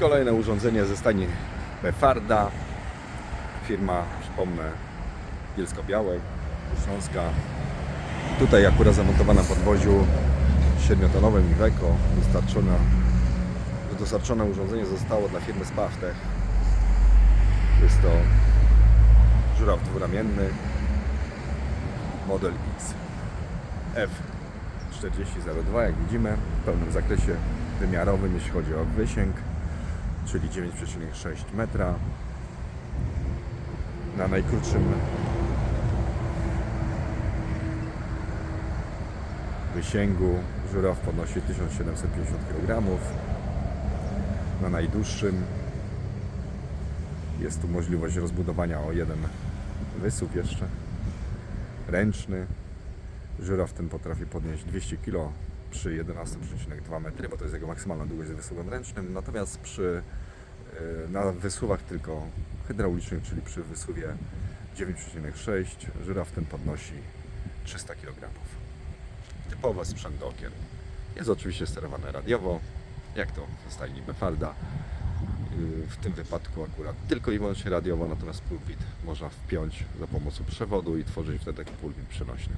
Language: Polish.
Kolejne urządzenie ze stajni Befarda. Firma, przypomnę, Bielsko-Białek, Śląska. Tutaj akurat zamontowana w podwoziu 7-tonowym Iveco. Dostarczona, dostarczone urządzenie zostało dla firmy Spaftech. Jest to żuraw dwuramienny, model X F4002, jak widzimy, w pełnym zakresie wymiarowym, jeśli chodzi o wysięg, czyli 9,6 metra. Na najkrótszym wysięgu żuraw podnosi 1750 kg. Na najdłuższym jest tu możliwość rozbudowania o jeden wysuw jeszcze. Ręczny. Żuraw ten potrafi podnieść 200 kg przy 11,2 metry, bo to jest jego maksymalna długość z wysuwem ręcznym. Natomiast przy, e, na wysuwach tylko hydraulicznych, czyli przy wysuwie 9,6 żuraw ten podnosi 300 kg. Typowy sprzęt do okien. Jest oczywiście sterowany radiowo, jak to w stajni Befarda. Yy, W tym wypadku akurat tylko i wyłącznie radiowo, natomiast pulpit można wpiąć za pomocą przewodu i tworzyć wtedy pulpit przenośny.